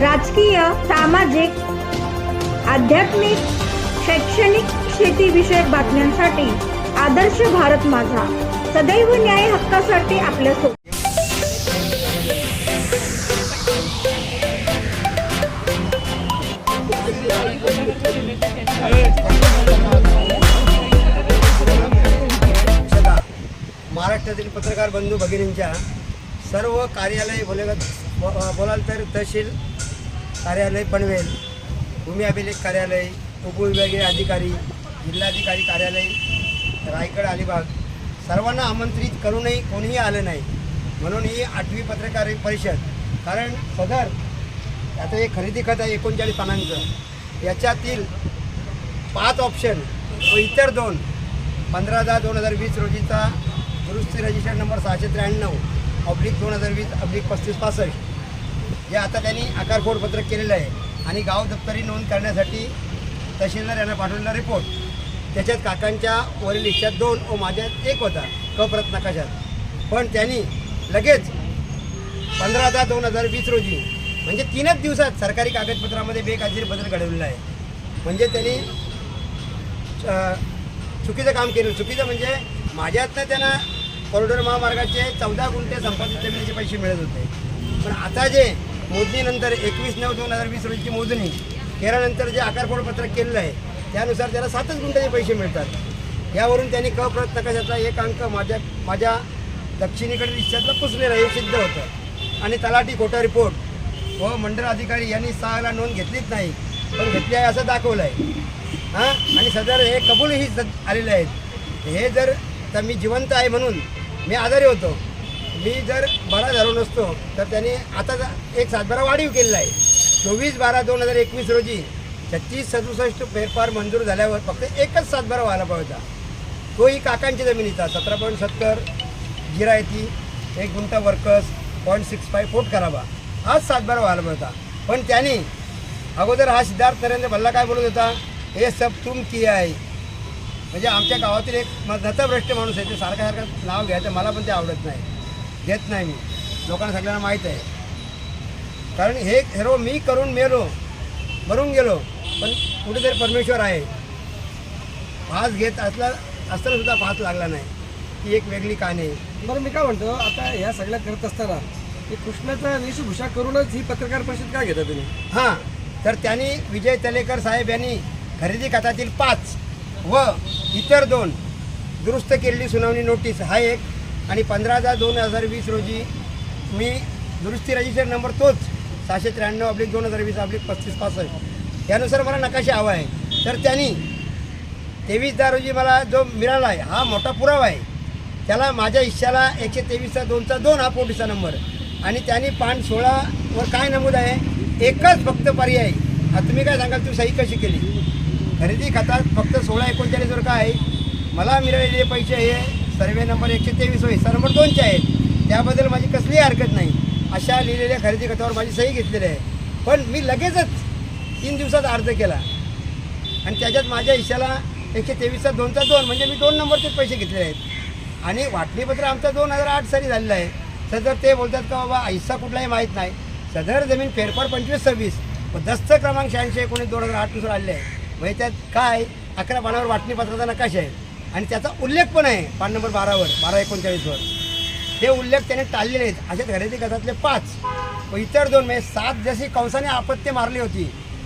राजकीय सामाजिक आध्यात्मिक शैक्षणिक शेतीविषयक बातम्यांसाठी आदर्श भारत माझा. सदैव न्याय हक्कासाठी आपल्यासोबत महाराष्ट्रातील पत्रकार बंधू भगिनींच्या सर्व कार्यालय बोलत बोलाल तर तहसील कार्यालय पनवेल. भूमी अभिलेख कार्यालय उपविभागीय अधिकारी जिल्हाधिकारी कार्यालय रायगड अलिबाग. सर्वांना आमंत्रित करूनही कोणीही आलं नाही. म्हणून ही आठवी पत्रकार परिषद. कारण सदर आता हे खरेदी खत आहे एकोणचाळीस पानांचं याच्यातील पाच ऑप्शन व इतर दोन पंधरा दहा दोन हजार वीस रोजीचा दुरुस्ती रजिस्टर नंबर सहाशे त्र्याण्णव ऑब्लिक दोन हजार वीस ऑब्लिक पस्तीस पासष्ट. जे आता त्यांनी आकारफोड पत्रक केलेलं आहे. आणि गाव दप्तरी नोंद करण्यासाठी तहसीलदार यांना पाठवलेला रिपोर्ट त्याच्यात काकांच्या वरील लिस्टात दोन व माझ्यात एक होता. कप्रत नकाशात. पण त्यांनी लगेच पंधरा दहा दोन हजार वीस रोजी म्हणजे तीनच दिवसात सरकारी कागदपत्रामध्ये बेकायदेशीर बदल घडवलेला आहे. म्हणजे त्यांनी चुकीचं काम केलं. चुकीचं म्हणजे माझ्यातनं त्यांना कॉरिडॉर महामार्गाचे चौदा गुंठे संपादित जमिनीचे पैसे मिळत होते. पण आता जे मोजणीनंतर एकवीस नऊ दोन हजार वीस रोजीची मोजणी. केल्यानंतर जे आकारफोड पत्रक केलेलं आहे त्यानुसार त्याला सातच गुंठ्याचे पैसे मिळतात. यावरून त्यांनी कप्रत नकाशातला एक अंक माझ्या माझ्या दक्षिणेकडील रिक्षातला पुसलेला हे सिद्ध होतं. आणि तलाठी खोटा रिपोर्ट. व मंडळ अधिकारी यांनी सहाला नोंद घेतलीच नाही पण घेतली आहे असं दाखवलं आहे हां? आणि सदर हे कबूलही आलेले आहेत. हे जर तर मी जिवंत आहे म्हणून मी आजारी होतो. मी जर बरा झालो नसतो तर त्याने आता एक सातबारा वाढीव केलेला आहे. चोवीस बारा दोन हजार एकवीस रोजी छत्तीस सदुसष्ट फेरफार मंजूर झाल्यावर फक्त एकच सातबारा व्हायला पाहिजे होता. तोही काकांची जमिनीचा सतरा पॉईंट सत्तर गिरायती एक guntha workers point six five foot करावा. हाच सातबारा व्हायला पाहिजे होता. पण त्याने अगोदर हा सिद्धार्थ नरेंद्र भल्ला काय बोलत होता? हे सब तुम की आहे म्हणजे आमच्या गावातील एक नतभ्रष्ट माणूस आहे ते सारखं सारखं नाव घ्यायचं मला पण ते आवडत नाही. घेत नाही. मी लोकांना सगळ्यांना माहीत आहे. कारण हे सर्व मी करून मेलो मरून गेलो पण कुठेतरी परमेश्वर आहे. फास घेत असला असताना सुद्धा फास लागला नाही. ही एक वेगळी कहाणी आहे. बरं मी काय म्हणतो आता ह्या सगळ्या करत असताना हे कृष्णाचा वेशभूषा करूनच ही पत्रकार परिषद काय घेता तुम्ही? हां तर त्यांनी विजय तलेकर साहेब यांनी खरेदी खात्यातील पाच व इतर दोन दुरुस्त केलेली सुनावणी नोटीस हा एक. आणि पंधरा दहा दोन हजार वीस रोजी मी दुरुस्ती रजिस्टर नंबर तोच सहाशे त्र्याण्णव आपली दोन हजार वीस आपली पस्तीस पासष्ट. यानुसार मला नकाशा हवा आहे. तर त्यांनी तेवीस दहा रोजी मला जो मिळाला आहे हा मोठा पुरावा आहे. त्याला माझ्या हिश्श्याला एकशे तेवीसचा दोनचा दोन हा पोटीचा नंबर. आणि त्यांनी पान सोळावर काय नमूद आहे एकच फक्त पर्याय. आता तुम्ही काय सांगाल तू सही कशी केली? खरेदी खात्यात फक्त सोळा एकोणचाळीसवर काय? आहे मला मिळालेले पैसे हे सर्वे नंबर एकशे तेवीस होईल. सर्व नंबर दोनचे आहेत. त्याबद्दल माझी कसलीही हरकत नाही. अशा लिहिलेल्या खरेदी खात्यावर माझी सही घेतलेली आहे. पण मी लगेचच तीन दिवसात अर्ज केला. आणि त्याच्यात माझ्या हिश्याला एकशे तेवीसचा दोनचा दोन म्हणजे मी दोन नंबरचेच पैसे घेतलेले आहेत. आणि वाटणीपत्र आमचा दोन हजार आठ साली झालेलं आहे. सदर ते बोलतात का बाबा हिस्सा कुठलाही माहीत नाही. सदर जमीन फेरफार पंचवीस सव्वीस व दस्त क्रमांक शहाऐंशी एकोणीस दोन हजार आठनुसार आलेले आहे. म्हणजे त्यात काय? अकरा पानावर वाटणीपत्राचा नकाशा आहे. आणि त्याचा उल्लेख पण आहे पान नंबर बारावर बारा एकोणचाळीसवर. ते उल्लेख त्याने टाळलेले आहेत अशा खरेदी गटातले पाच. व इतर दोन म्हणजे सात जशी कंसाने आपत्ती मारली होती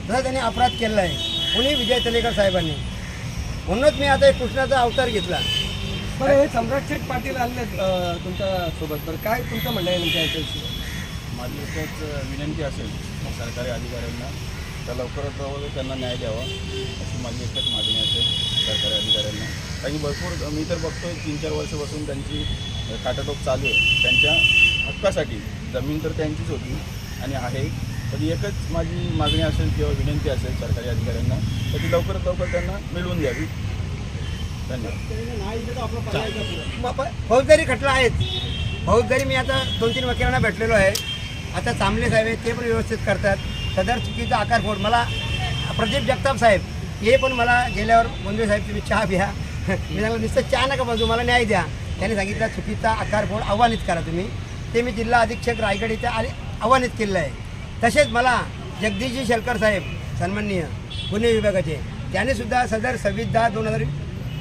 तसा त्यांनी अपराध केलेला आहे. कोणी? विजय तलेकर साहेबांनी. म्हणूनच मी आता एक कृष्णाचा अवतार घेतला. बरं हे सम्राट शेठ पाटील आणले तुमच्यासोबत. तर काय तुमचं म्हणणं आहे नेमक्या याच्याविषयी? माझी एकच विनंती असेल सरकारी अधिकाऱ्यांना. तर लवकरात लवकर त्यांना न्याय द्यावा अशी माझी एकच मागणी असेल सरकारी अधिकाऱ्यांना. कारण की भरपूर मी तर बघतोय तीन चार वर्षापासून त्यांची काटाटोप चालू आहे. त्यांच्या हक्कासाठी जमीन तर त्यांचीच होती आणि आहे. तर एकच माझी मागणी असेल किंवा विनंती असेल सरकारी अधिकाऱ्यांना तर ती लवकरात लवकर त्यांना मिळवून द्यावी. धन्यवाद. फौजदारी खटला आहेच फौजदारी मी आता दोन तीन वकिलांना भेटलेलो आहे आता चांबले साहेब आहेत ते पण व्यवस्थित करतात. सदर चुकीचा आकार फोड. मला प्रदीप जगताप साहेब हे पण मला गेल्यावर मंजूर साहेब तुम्ही चहा प्या. मी सांगितलं नुसतं चहा नका बाजू मला न्याय द्या. त्यांनी सांगितलं चुकीचा आकार फोड आव्हानित करा तुम्ही. ते मी जिल्हा अधीक्षक रायगड इथे आले आव्हानित केलेलं आहे. तसेच मला जगदीशजी शेलकर साहेब सन्माननीय गुन्हे विभागाचे त्यानेसुद्धा सदर सव्वीस दहा दोन हजार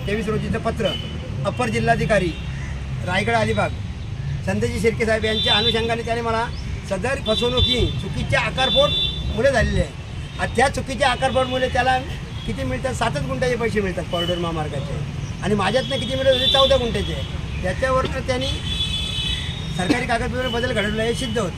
तेवीस रोजीचं पत्र अप्पर जिल्हाधिकारी रायगड अलिबाग संतजी शिर्के साहेब यांच्या अनुषंगाने त्याने मला सदर फसवणुकी चुकीच्या आकारपोट मुळे झालेली आहे. आणि त्या चुकीच्या आकारपाडमुळे त्याला किती मिळतात? सातच गुंठाचे पैसे मिळतात कॉरिडोर महामार्गाचे. आणि माझ्यातनं किती मिळत होते म्हणजे चौदा गुंठ्याचे. त्याच्यावरनं त्यांनी सरकारी कागदपत्र बदल घडवला हे सिद्ध होतं.